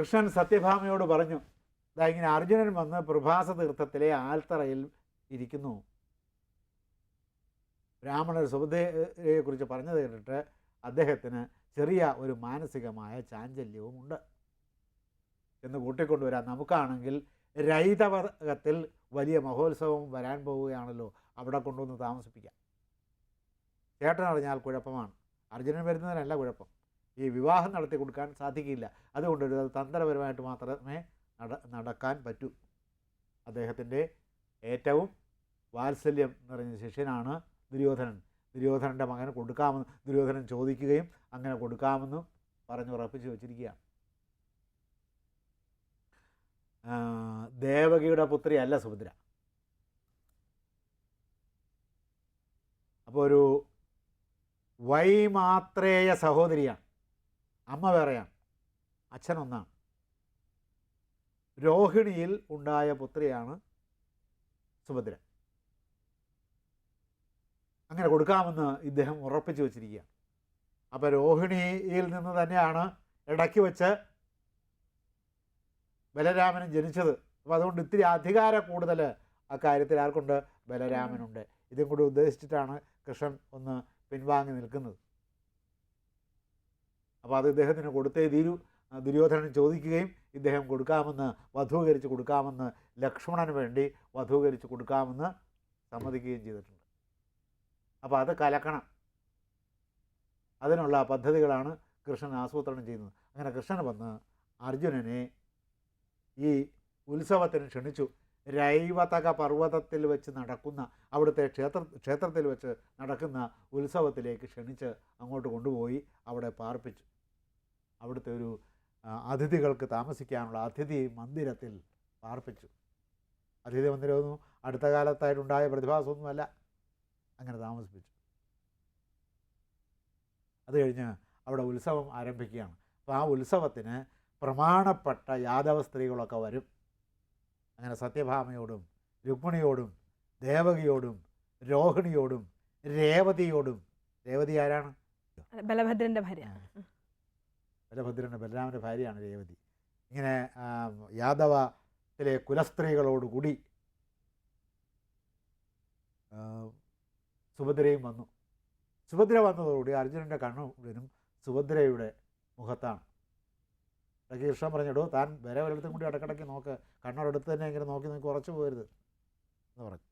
കൃഷ്ണൻ സത്യഭാമയോട് പറഞ്ഞു ഇതാ ഇങ്ങനെ അർജുനൻ വന്ന് പ്രഭാസ തീർത്ഥത്തിലെ ആൽത്തറയിൽ ഇരിക്കുന്നു. ബ്രാഹ്മണർ സുഭദ്രയെക്കുറിച്ച് പറഞ്ഞത് കേട്ടിട്ട് അദ്ദേഹത്തിന് ചെറിയ ഒരു മാനസികമായ ചാഞ്ചല്യവുമുണ്ട് എന്ന് കൂട്ടിക്കൊണ്ടുവരാം. നമുക്കാണെങ്കിൽ രൈതവർഗത്തിൽ വലിയ മഹോത്സവം വരാൻ പോവുകയാണല്ലോ. അവിടെ കൊണ്ടുവന്ന് താമസിപ്പിക്കാം. ചേട്ടൻ അറിഞ്ഞാൽ കുഴപ്പമാണ്. അർജുനൻ വരുന്നതിനല്ല കുഴപ്പം. ഈ വിവാഹം നടത്തി കൊടുക്കാൻ സാധിക്കില്ല. അതുകൊണ്ട് ഒരു തന്ത്രപരമായിട്ട് മാത്രമേ നട നടക്കാൻ പറ്റൂ. അദ്ദേഹത്തിന്റെ ഏറ്റവും വാത്സല്യം നിറഞ്ഞ ശിഷ്യനാണ് ദുര്യോധനൻ. ദുര്യോധനന്റെ മകന് കൊടുക്കാമെന്ന് ദുര്യോധനൻ ചോദിക്കുകയും അങ്ങനെ കൊടുക്കാമെന്നും പറഞ്ഞുറപ്പിച്ച് വച്ചിരിക്കുകയാണ്. ദേവകിയുടെ പുത്രി അല്ല സുഭദ്ര. അപ്പോൾ ഒരു വൈമാത്രേയ സഹോദരിയാണ്. അമ്മ വേറെയാണ്. അച്ഛനൊന്നാണ് രോഹിണിയിൽ ഉണ്ടായ പുത്രിയാണ് സുഭദ്ര. അങ്ങനെ കൊടുക്കാമെന്ന് ഇദ്ദേഹം ഉറപ്പിച്ചു വച്ചിരിക്കുകയാണ്. അപ്പോൾ രോഹിണിയിൽ നിന്ന് തന്നെയാണ് ഇടയ്ക്ക് വെച്ച് ബലരാമനും ജനിച്ചത്. അപ്പോൾ അതുകൊണ്ട് ഇത്തിരി അധികാര കൂടുതൽ കാര്യത്തിൽ ആർക്കുണ്ട്? ബലരാമനുണ്ട്. ഇതും കൂടി ഉദ്ദേശിച്ചിട്ടാണ് കൃഷ്ണൻ ഒന്ന് പിൻവാങ്ങി നിൽക്കുന്നത്. അപ്പോൾ അത് ഇദ്ദേഹത്തിന് കൊടുത്തേ തീരൂ. ദുര്യോധനൻ ചോദിക്കുകയും ഇദ്ദേഹം കൊടുക്കാമെന്ന് വധൂകരിച്ച് കൊടുക്കാമെന്ന് ലക്ഷ്മണന് വേണ്ടി വധൂകരിച്ച് കൊടുക്കാമെന്ന് സമ്മതിക്കുകയും ചെയ്തിട്ടുണ്ട്. അപ്പോൾ അത് കലക്കണം. അതിനുള്ള പദ്ധതികളാണ് കൃഷ്ണൻ ആസൂത്രണം ചെയ്യുന്നത്. അങ്ങനെ കൃഷ്ണൻ വന്ന് അർജുനനെ ഈ ഉത്സവത്തിന് ക്ഷണിച്ചു. രൈവതക പർവതത്തിൽ വെച്ച് നടക്കുന്ന അവിടുത്തെ ക്ഷേത്ര ക്ഷേത്രത്തിൽ വെച്ച് നടക്കുന്ന ഉത്സവത്തിലേക്ക് ക്ഷണിച്ച് അങ്ങോട്ട് കൊണ്ടുപോയി അവിടെ പാർപ്പിച്ചു. അവിടുത്തെ ഒരു അതിഥികൾക്ക് താമസിക്കാനുള്ള അതിഥി മന്ദിരത്തിൽ പാർപ്പിച്ചു. അതിഥി മന്ദിരമൊന്നും അടുത്ത കാലത്തായിട്ടുണ്ടായ പ്രതിഭാസമൊന്നുമല്ല. അങ്ങനെ താമസിപ്പിച്ചു. അത് കഴിഞ്ഞ് അവിടെ ഉത്സവം ആരംഭിക്കുകയാണ്. അപ്പോൾ ആ ഉത്സവത്തിന് പ്രമാണപ്പെട്ട യാദവ സ്ത്രീകളൊക്കെ വരും. അങ്ങനെ സത്യഭാമയോടും രുക്മിണിയോടും ദേവകിയോടും രോഹിണിയോടും രേവതിയോടും. രേവതി ആരാണ്? ബലഭദ്രന്റെ ഭാര്യ. ബലഭദ്രന്റെ ബലരാമന്റെ ഭാര്യയാണ് രേവതി. ഇങ്ങനെ യാദവത്തിലെ കുലസ്ത്രീകളോടുകൂടി സുഭദ്രയും വന്നു. സുഭദ്ര വന്നതോടുകൂടി അർജുനന്റെ കണ്ണു മുഴുവനും സുഭദ്രയുടെ മുഖത്താണ്. ഇടയ്ക്ക് കൃഷ്ണൻ പറഞ്ഞിടൂ താൻ വരെ ഒരിടത്തും കൂടി ഇടക്കിടയ്ക്ക് നോക്ക്. കണ്ണോടടുത്ത് തന്നെ ഇങ്ങനെ നോക്കി നോക്കി കുറച്ച് പോകരുത് എന്ന് പറഞ്ഞു.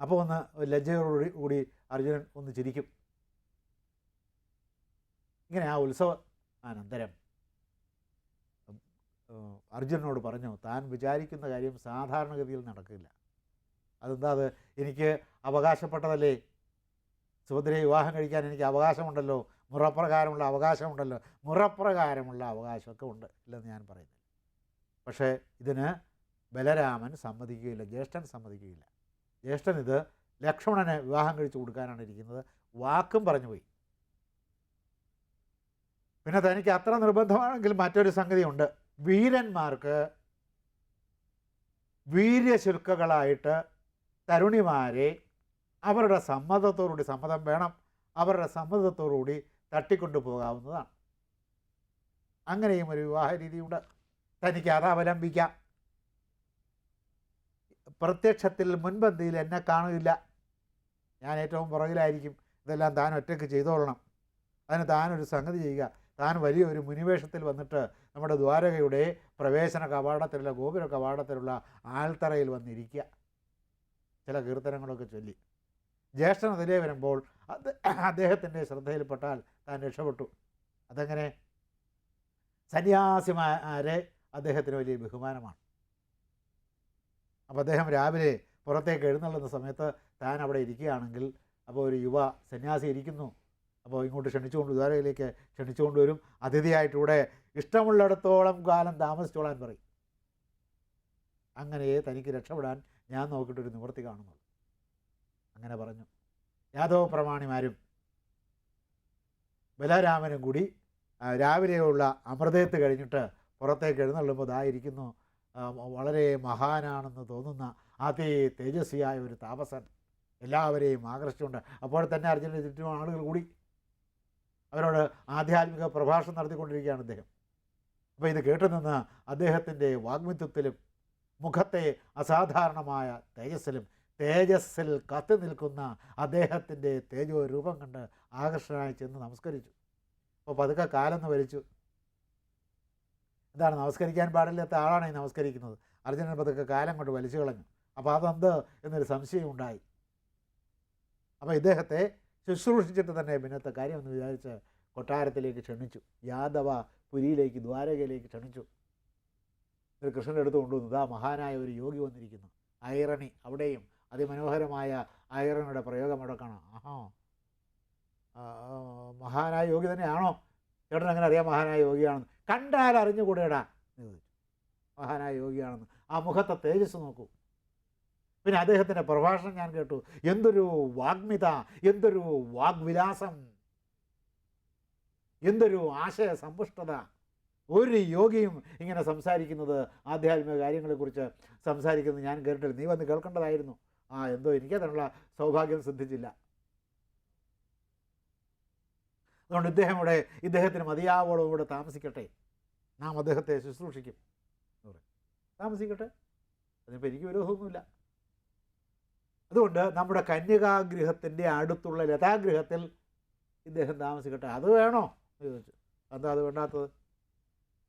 അപ്പോൾ ഒന്ന് ലജ്ജയോടുകൂടി കൂടി അർജുനൻ ഒന്ന് ചിരിക്കും. ഇങ്ങനെ ആ ഉത്സവ അനന്തരം അർജുനനോട് പറഞ്ഞു താൻ വിചാരിക്കുന്ന കാര്യം സാധാരണഗതിയിൽ നടക്കില്ല. അതെന്താ അത്? എനിക്ക് അവകാശപ്പെട്ടതല്ലേ? സുഭദ്രയെ വിവാഹം കഴിക്കാൻ എനിക്ക് അവകാശമുണ്ടല്ലോ. മുറപ്രകാരമുള്ള അവകാശമുണ്ടല്ലോ. മുറപ്രകാരമുള്ള അവകാശമൊക്കെ ഉണ്ട് ഇല്ലെന്ന് ഞാൻ പറയുന്നില്ല. പക്ഷേ ഇതിന് ബലരാമൻ സമ്മതിക്കുകയില്ല ജ്യേഷ്ഠൻ സമ്മതിക്കുകയില്ല. ജ്യേഷ്ഠൻ ഇത് ലക്ഷ്മണനെ വിവാഹം കഴിച്ചു കൊടുക്കാനാണ് ഇരിക്കുന്നത്. വാക്കും പറഞ്ഞു പോയി. പിന്നെ തനിക്ക് അത്ര നിർബന്ധമാണെങ്കിൽ മറ്റൊരു സംഗതിയുണ്ട്. വീരന്മാർക്ക് വീര്യശുൽക്കകളായിട്ട് തരുണിമാരെ അവരുടെ സമ്മതത്തോടുകൂടി സമ്മതം വേണം. അവരുടെ സമ്മതത്തോടുകൂടി തട്ടിക്കൊണ്ടു പോകാവുന്നതാണ് അങ്ങനെയും ഒരു വിവാഹ രീതിയുണ്ട് തനിക്ക് അത് അവലംബിക്കാം. പ്രത്യക്ഷത്തിൽ മുൻപന്തിയിൽ എന്നെ കാണുകയില്ല. ഞാൻ ഏറ്റവും പുറകിലായിരിക്കും. ഇതെല്ലാം താൻ ഒറ്റയ്ക്ക് ചെയ്തോളണം. അതിന് താനൊരു സംഗതി ചെയ്യുക. താൻ വലിയൊരു മുനിവേഷത്തിൽ വന്നിട്ട് നമ്മുടെ ദ്വാരകയുടെ പ്രവേശന കവാടത്തിലുള്ള ഗോപുര കവാടത്തിലുള്ള ആൽത്തറയിൽ വന്നിരിക്കുക. ചില കീർത്തനങ്ങളൊക്കെ ചൊല്ലി. ജ്യേഷ്ഠൻ അതിലേ വരുമ്പോൾ അത് അദ്ദേഹത്തിന്റെ ശ്രദ്ധയിൽപ്പെട്ടാൽ താൻ രക്ഷപ്പെട്ടു. അതങ്ങനെ? സന്യാസിമാരെ അദ്ദേഹത്തിന് വലിയ ബഹുമാനമാണ്. അപ്പോൾ അദ്ദേഹം രാവിലെ പുറത്തേക്ക് എഴുന്നള്ളുന്ന സമയത്ത് താൻ അവിടെ ഇരിക്കുകയാണെങ്കിൽ അപ്പോൾ ഒരു യുവ സന്യാസി ഇരിക്കുന്നു. അപ്പോൾ ഇങ്ങോട്ട് ക്ഷണിച്ചുകൊണ്ട് ദ്വാരകയിലേക്ക് ക്ഷണിച്ചുകൊണ്ട് വരും. അതിഥിയായിട്ടിവിടെ ഇഷ്ടമുള്ളിടത്തോളം കാലം താമസിച്ചോളാൻ പറയും. അങ്ങനെ തനിക്ക് രക്ഷപ്പെടാൻ ഞാൻ നോക്കിയിട്ടൊരു നിവൃത്തി കാണുന്നുള്ളൂ. അങ്ങനെ പറഞ്ഞു. യാദവ പ്രമാണിമാരും ബലരാമനും കൂടി രാവിലെയുള്ള അമൃതയത്ത് കഴിഞ്ഞിട്ട് പുറത്തേക്ക് എഴുന്നള്ളുമ്പോൾ ഇതായിരിക്കുന്നു വളരെ മഹാനാണെന്ന് തോന്നുന്ന അതി തേജസ്വിയായ ഒരു താപസൻ. എല്ലാവരെയും ആകർഷിച്ചുകൊണ്ട് അപ്പോൾ തന്നെ അർജുനന് ചുറ്റും ആളുകൾ കൂടി. അവരോട് ആധ്യാത്മിക പ്രഭാഷണം നടത്തിക്കൊണ്ടിരിക്കുകയാണ് അദ്ദേഹം. അപ്പോൾ ഇത് കേട്ടുനിന്ന് അദ്ദേഹത്തിന്റെ വാഗ്മിത്വത്തിലും മുഖത്തെ അസാധാരണമായ തേജസ്സിലും തേജസ്സിൽ കത്തി നിൽക്കുന്ന അദ്ദേഹത്തിന്റെ തേജോ രൂപം കണ്ട് ആകർഷകനായി ചെന്ന് നമസ്കരിച്ചു. അപ്പോൾ പതുക്കെ കാലെന്ന് വലിച്ചു. എന്താണ് നമസ്കരിക്കാൻ പാടില്ലാത്ത ആളാണ് ഈ നമസ്കരിക്കുന്നത്. അർജുനൻ പതുക്കെ കാലം കൊണ്ട് വലിച്ചു കളഞ്ഞു. അപ്പോൾ അതെന്ത് എന്നൊരു സംശയം ഉണ്ടായി. അപ്പോൾ ഇദ്ദേഹത്തെ ശുശ്രൂഷിച്ചിട്ട് തന്നെ പിന്നത്തെ കാര്യം എന്ന് വിചാരിച്ച് കൊട്ടാരത്തിലേക്ക് ക്ഷണിച്ചു. യാദവ പുരിയിലേക്ക് ദ്വാരകയിലേക്ക് ക്ഷണിച്ചു. ഒരു കൃഷ്ണന്റെ അടുത്ത് കൊണ്ടുവന്നു. ഇതാ മഹാനായ ഒരു യോഗി വന്നിരിക്കുന്നു. ഐറണി. അവിടെയും അതിമനോഹരമായ ഐറണിയുടെ പ്രയോഗം അവിടെ കാണാം. ആഹാ. മഹാനായ യോഗി തന്നെയാണോ? ചേട്ടൻ അങ്ങനെ അറിയാം മഹാനായ യോഗിയാണെന്ന്. കണ്ടാൽ അറിഞ്ഞുകൂടെടാ മഹാനായ യോഗിയാണെന്ന്. ആ മുഖത്തെ തേജസ് നോക്കൂ. പിന്നെ അദ്ദേഹത്തിന്റെ പ്രഭാഷണം ഞാൻ കേട്ടു. എന്തൊരു വാഗ്മിത എന്തൊരു വാഗ്വിലാസം. എന്തൊരു ആശയ സമ്പുഷ്ടത. ഒരു യോഗിയും ഇങ്ങനെ സംസാരിക്കുന്നത് ആധ്യാത്മിക കാര്യങ്ങളെക്കുറിച്ച് സംസാരിക്കുന്നത് ഞാൻ കേട്ടില്ല നീ വന്ന് കേൾക്കേണ്ടതായിരുന്നു. ആ എന്തോ എനിക്കതിനുള്ള സൗഭാഗ്യം സിദ്ധിച്ചില്ല. അതുകൊണ്ട് ഇദ്ദേഹം ഇവിടെ ഇദ്ദേഹത്തിന് മതിയാവോളം ഇവിടെ താമസിക്കട്ടെ. നാം അദ്ദേഹത്തെ ശുശ്രൂഷിക്കും. താമസിക്കട്ടെ. അതിനിപ്പോൾ എനിക്ക് വിരോധമൊന്നുമില്ല. അതുകൊണ്ട് നമ്മുടെ കന്യകാഗൃഹത്തിന്റെ അടുത്തുള്ള ലതാഗൃഹത്തിൽ ഇദ്ദേഹം താമസിക്കട്ടെ. അത് വേണോ? എന്ന് ചോദിച്ചു. എന്താ അത് വേണ്ടാത്തത്?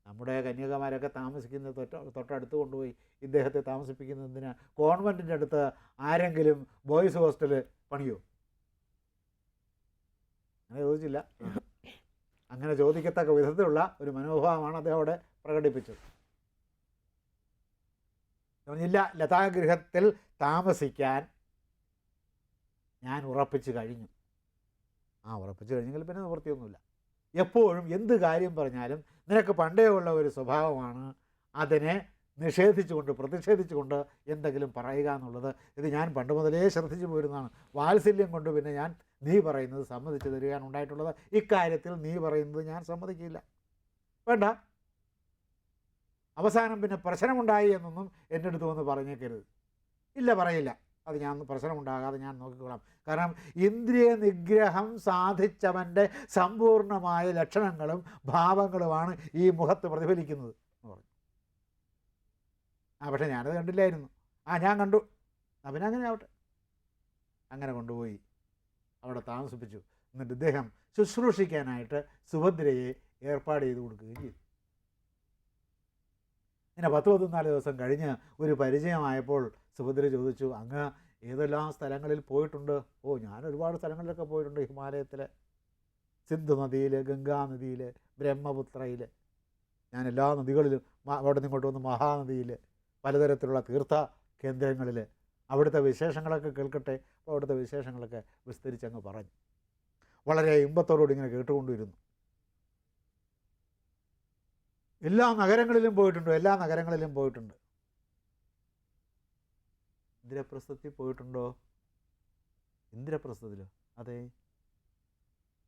നമ്മുടെ കന്യകമാരൊക്കെ താമസിക്കുന്ന തൊട്ട തൊട്ടടുത്ത് കൊണ്ടുപോയി ഇദ്ദേഹത്തെ താമസിപ്പിക്കുന്നതിന് കോൺവെന്റിന്റെ അടുത്ത് ആരെങ്കിലും ബോയ്സ് ഹോസ്റ്റൽ പണിയോ? അങ്ങനെ ചോദിച്ചില്ല. അങ്ങനെ ചോദിക്കത്തക്ക വിധത്തിലുള്ള ഒരു മനോഭാവമാണ് അദ്ദേഹം അവിടെ പ്രകടിപ്പിച്ചത്. പറഞ്ഞില്ല ലതാഗൃഹത്തിൽ താമസിക്കാൻ ഞാൻ ഉറപ്പിച്ചു കഴിഞ്ഞു. ആ ഉറപ്പിച്ചു കഴിഞ്ഞെങ്കിൽ പിന്നെ നിവൃത്തിയൊന്നുമില്ല എപ്പോഴും എന്ത് കാര്യം പറഞ്ഞാലും നിനക്ക് പണ്ടേ ഉള്ള ഒരു സ്വഭാവമാണ് അതിനെ നിഷേധിച്ചുകൊണ്ട് പ്രതിഷേധിച്ചുകൊണ്ട് എന്തെങ്കിലും പറയുക എന്നുള്ളത്. ഇത് ഞാൻ പണ്ട് മുതലേ ശ്രദ്ധിച്ചു പോരുന്നതാണ്. വാത്സല്യം കൊണ്ട് പിന്നെ ഞാൻ നീ പറയുന്നത് സമ്മതിച്ചു തരികയാണ് ഉണ്ടായിട്ടുള്ളത്. ഇക്കാര്യത്തിൽ നീ പറയുന്നത് ഞാൻ സമ്മതിക്കില്ല. വേണ്ട. അവസാനം പിന്നെ പ്രശ്നമുണ്ടായി എന്നൊന്നും എന്റെ അടുത്ത് വന്ന് പറഞ്ഞേക്കരുത്. ഇല്ല പറയില്ല. അത് ഞാൻ പ്രശ്നമുണ്ടാകാതെ ഞാൻ നോക്കിക്കോളാം. കാരണം ഇന്ദ്രിയ നിഗ്രഹം സാധിച്ചവന്റെ സമ്പൂർണമായ ലക്ഷണങ്ങളും ഭാവങ്ങളുമാണ് ഈ മുഖത്ത് പ്രതിഫലിക്കുന്നത് എന്ന് പറഞ്ഞു. ആ പക്ഷേ ഞാനത് കണ്ടില്ലായിരുന്നു. ആ ഞാൻ കണ്ടു. അപ്പം അങ്ങനെ ആവട്ടെ. അങ്ങനെ കൊണ്ടുപോയി. അവിടെ താമസിപ്പിച്ചു. എന്നിട്ട് ഇദ്ദേഹം ശുശ്രൂഷിക്കാനായിട്ട് സുഭദ്രയെ ഏർപ്പാട് ചെയ്ത് കൊടുക്കുകയും ചെയ്തു. ഇങ്ങനെ പത്ത് പതിനാല് ദിവസം കഴിഞ്ഞ് ഒരു പരിചയമായപ്പോൾ സുഭദ്ര ചോദിച്ചു അങ്ങ് ഏതെല്ലാം സ്ഥലങ്ങളിൽ പോയിട്ടുണ്ട്? ഓ ഞാൻ ഒരുപാട് സ്ഥലങ്ങളിലൊക്കെ പോയിട്ടുണ്ട് ഹിമാലയത്തിൽ സിന്ധു നദിയിൽ ഗംഗാ നദിയിൽ ബ്രഹ്മപുത്രയിൽ ഞാൻ എല്ലാ നദികളിലും അവിടെ നിന്ന് ഇങ്ങോട്ട് വന്ന് മഹാനദിയിൽ പലതരത്തിലുള്ള തീർത്ഥ കേന്ദ്രങ്ങളിൽ അവിടുത്തെ വിശേഷങ്ങളൊക്കെ കേൾക്കട്ടെ. അപ്പോൾ അവിടുത്തെ വിശേഷങ്ങളൊക്കെ വിസ്തരിച്ചങ്ങ് പറഞ്ഞു. വളരെ ഇമ്പത്തോടുകൂടി ഇങ്ങനെ കേട്ടുകൊണ്ടിരുന്നു. എല്ലാ നഗരങ്ങളിലും പോയിട്ടുണ്ട് എല്ലാ നഗരങ്ങളിലും പോയിട്ടുണ്ട്. ഇന്ദ്രപ്രസ്ഥത്തിൽ പോയിട്ടുണ്ടോ? ഇന്ദ്രപ്രസ്ഥത്തിലോ? അതെ.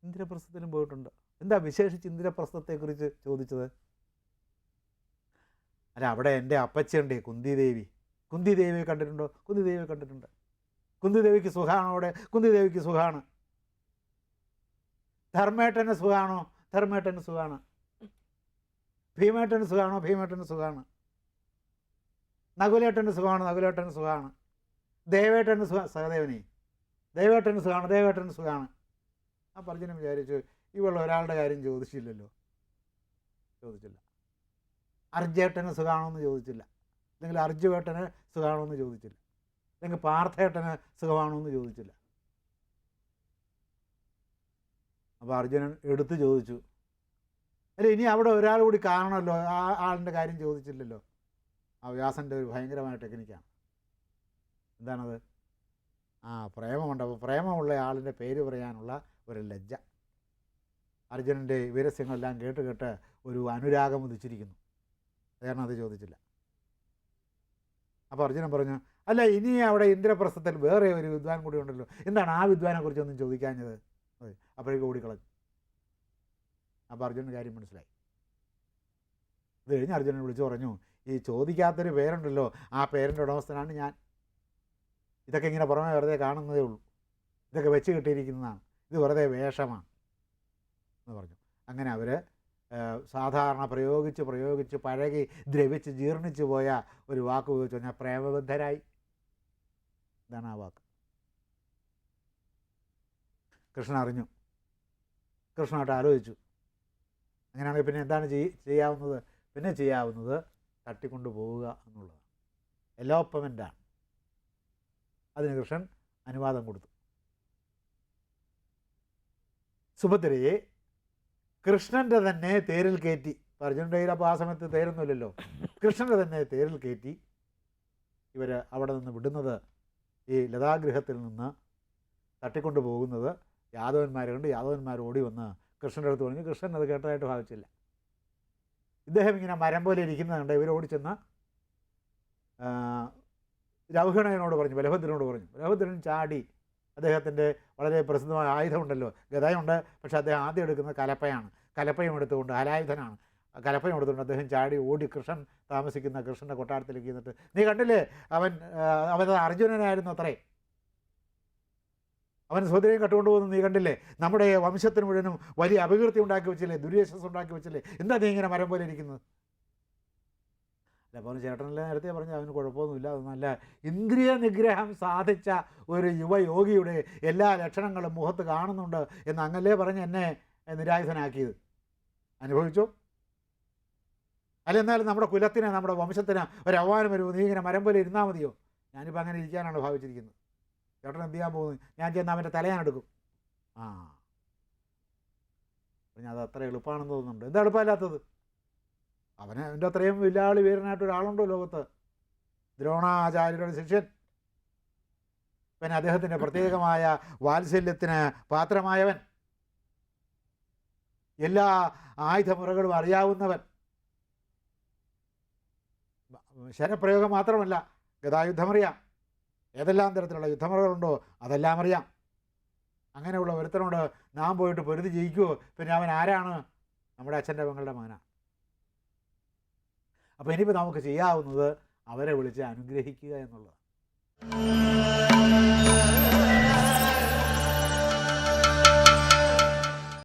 ഇന്ദ്രപ്രസ്ഥത്തിലും പോയിട്ടുണ്ട്. എന്താ വിശേഷിച്ച് ഇന്ദ്രപ്രസ്ഥത്തെക്കുറിച്ച് ചോദിച്ചത്? അല്ല അവിടെ എന്റെ അപ്പച്ചയുണ്ട് കുന്തിദേവി. കുന്തിദേവിയെ കണ്ടിട്ടുണ്ടോ? കുന്തിദേവിയെ കണ്ടിട്ടുണ്ട്. കുന്തിദേവിക്ക് സുഖാണോ അവിടെ? കുന്തിദേവിക്ക് സുഖമാണ് ധർമ്മേട്ടന് സുഖാണോ? ധർമ്മേട്ടന് സുഖമാണ് ഭീമേട്ടന് സുഖാണോ? ഭീമേട്ടന് സുഖമാണ് നകുലേട്ടന് സുഖമാണ് നകുലേട്ടന് സുഖമാണ് ദേവേട്ടന് സുഖ സഹദേവനെ. ദേവേട്ടന് സുഖമാണ് ദേവേട്ടന് സുഖമാണ് ആ പർജനം വിചാരിച്ചു ഇവിടെ ഒരാളുടെ കാര്യം ചോദിച്ചില്ലല്ലോ. ചോദിച്ചില്ല. അർജേട്ടന് സുഖമാണോ എന്ന് ചോദിച്ചില്ല. അല്ലെങ്കിൽ അർജുവേട്ടന് സുഖമാണോ എന്ന് ചോദിച്ചില്ല. അല്ലെങ്കിൽ പാർത്ഥേട്ടന് സുഖമാണോ എന്ന് ചോദിച്ചില്ല. അപ്പോൾ അർജുനൻ എടുത്തു ചോദിച്ചു. അല്ല ഇനി അവിടെ ഒരാൾ കൂടി കാണണമല്ലോ. ആ ആളിന്റെ കാര്യം ചോദിച്ചില്ലല്ലോ. ആ വ്യാസന്റെ ഒരു ഭയങ്കരമായ ടെക്നിക്കാണ് എന്താണത്? ആ പ്രേമമുണ്ട്. അപ്പോൾ പ്രേമമുള്ള ആളിന്റെ പേര് പറയാനുള്ള ഒരു ലജ്ജ. അർജുനന്റെ വിരസ്യങ്ങളെല്ലാം കേട്ട് കേട്ട് ഒരു അനുരാഗം ഉദിച്ചിരിക്കുന്നു. കാരണം അത് ചോദിച്ചില്ല. അപ്പോൾ അർജുനൻ പറഞ്ഞു അല്ല ഇനി അവിടെ ഇന്ദ്രപ്രസ്ഥത്തിൽ വേറെ ഒരു വിദ്വാൻ കൂടി ഉണ്ടല്ലോ. എന്താണ് ആ വിദ്വാനെ കുറിച്ചൊന്നും ചോദിക്കാഞ്ഞത്? അതെ അപ്പോഴേക്ക് ഓടിക്കളഞ്ഞു. അപ്പോൾ അർജുനന്റെ കാര്യം മനസ്സിലായി. ഇത് കഴിഞ്ഞ് അർജുനൻ വിളിച്ചു പറഞ്ഞു ഈ ചോദിക്കാത്തൊരു പേരുണ്ടല്ലോ ആ പേരിന്റെ ഉടമസ്ഥനാണ് ഞാൻ. ഇതൊക്കെ ഇങ്ങനെ പുറമേ വെറുതെ കാണുന്നതേ ഉള്ളൂ. ഇതൊക്കെ വെച്ച് കിട്ടിയിരിക്കുന്നതാണ്. ഇത് വെറുതെ വേഷമാണ്. എന്ന് പറഞ്ഞു. അങ്ങനെ അവർ സാധാരണ പ്രയോഗിച്ച് പ്രയോഗിച്ച് പഴകി ദ്രവിച്ച് ജീർണിച്ചു പോയ ഒരു വാക്ക് ഉപയോഗിച്ച് പറഞ്ഞാൽ പ്രേമബദ്ധരായി. ഇതാണ് ആ വാക്ക്. കൃഷ്ണ അറിഞ്ഞു. കൃഷ്ണനായിട്ട് ആലോചിച്ചു. അങ്ങനെയാണെങ്കിൽ പിന്നെ എന്താണ് ചെയ് ചെയ്യാവുന്നത്? പിന്നെ ചെയ്യാവുന്നത് തട്ടിക്കൊണ്ടു പോവുക എന്നുള്ളതാണ്. എലോപ്പമെന്റാണ് അതിന് കൃഷ്ണൻ അനുവാദം കൊടുത്തു. സുഭദ്രയെ കൃഷ്ണന്റെ തന്നെ തേരിൽ കയറ്റി അർജുനന്റെ കയ്യിൽ അപ്പോൾ ആ സമയത്ത് തേരൊന്നുമില്ലല്ലോ. കൃഷ്ണന്റെ തന്നെ തേരിൽ കയറ്റി ഇവർ അവിടെ നിന്ന് വിടുന്നത് ഈ ലതാഗൃഹത്തിൽ നിന്ന് തട്ടിക്കൊണ്ടു പോകുന്നത് യാദവന്മാരെ കണ്ട് യാദവന്മാർ ഓടി വന്ന് കൃഷ്ണന്റെ അടുത്ത് പറഞ്ഞു കൃഷ്ണൻ അത് കേട്ടതായിട്ട് ഭാവിച്ചില്ല. ഇദ്ദേഹം ഇങ്ങനെ മരം പോലെ ഇരിക്കുന്നത് കണ്ട് ഇവർ ഓടിച്ചെന്ന് ആ, രൗഹിണനോട് പറഞ്ഞു ബലഭദ്രനോട് പറഞ്ഞു. ബലഭദ്രൻ ചാടി അദ്ദേഹത്തിന്റെ വളരെ പ്രസിദ്ധമായ ആയുധമുണ്ടല്ലോ. ഗതായുണ്ട് പക്ഷേ അദ്ദേഹം ആദ്യം എടുക്കുന്നത് കലപ്പയാണ്. കലപ്പയും എടുത്തുകൊണ്ട് അലായുധനാണ്. കലപ്പയും എടുത്തുകൊണ്ട് അദ്ദേഹം ചാടി ഓടി കൃഷ്ണൻ താമസിക്കുന്ന കൃഷ്ണന്റെ കൊട്ടാരത്തിലേക്ക് എന്നിട്ട് നീ കണ്ടില്ലേ? അവൻ അവൻ അർജുനനായിരുന്നു അത്രേ. അവൻ സ്വതയും കട്ടുകൊണ്ട് പോകുന്നത് നീ കണ്ടില്ലേ? നമ്മുടെ വംശത്തിന് മുഴുവനും വലിയ അപകീർത്തി ഉണ്ടാക്കി വെച്ചില്ലേ? ദുര്യശസ് ഉണ്ടാക്കി വെച്ചില്ലേ? എന്താ നീ ഇങ്ങനെ മരം പോലെ ഇരിക്കുന്നത്? അല്ല അപ്പോൾ ചേട്ടനല്ല നേരത്തെ പറഞ്ഞ അവന് കുഴപ്പമൊന്നുമില്ല അത് നല്ല ഇന്ദ്രിയ നിഗ്രഹം സാധിച്ച ഒരു യുവയോഗിയുടെ എല്ലാ ലക്ഷണങ്ങളും മുഖത്ത് കാണുന്നുണ്ട് എന്ന് അങ്ങല്ലേ പറഞ്ഞ് എന്നെ നിരായുധനാക്കിയത്. അനുഭവിച്ചോ? അല്ല എന്നാലും നമ്മുടെ കുലത്തിന് നമ്മുടെ വംശത്തിന് ഒരു അവമാനം വരുമോ? നീ ഇങ്ങനെ മരം പോലെ ഇരുന്നാൽ മതിയോ? ഞാനിപ്പോൾ അങ്ങനെ ഇരിക്കാനാണ് ഭാവിച്ചിരിക്കുന്നത്. ചേട്ടൻ എന്ത് ചെയ്യാൻ പോകുന്നു? ഞാൻ ചെന്ന് അവന്റെ തലയാനെടുക്കും ആ. പറഞ്ഞാൽ അത് അത്ര എളുപ്പമാണെന്ന് തോന്നുന്നുണ്ട്. എന്താ എളുപ്പമില്ലാത്തത്? അവന് അവന്റെ അത്രയും വില്ലാളി വീരനായിട്ട് ഒരാളുണ്ടോ ലോകത്ത്? ദ്രോണാചാര്യരുടെ ശിഷ്യൻ. പിന്നെ അദ്ദേഹത്തിന്റെ പ്രത്യേകമായ വാത്സല്യത്തിന് പാത്രമായവൻ. എല്ലാ ആയുധമുറകളും അറിയാവുന്നവൻ. ശരപ്രയോഗം മാത്രമല്ല ഗതായുദ്ധമറിയാം ഏതെല്ലാം തരത്തിലുള്ള യുദ്ധമുറകളുണ്ടോ അതെല്ലാം അറിയാം. അങ്ങനെയുള്ള ഒരുത്തനോട് നാം പോയിട്ട് പൊരുതി ജയിക്കുമോ പിന്നെ അവൻ ആരാണ്? നമ്മുടെ അച്ഛന്റെ മകളുടെ മകനാണ്. അപ്പോൾ ഇനിയിപ്പോൾ നമുക്ക് ചെയ്യാവുന്നത് അവരെ വിളിച്ച് അനുഗ്രഹിക്കുക എന്നുള്ളതാണ്.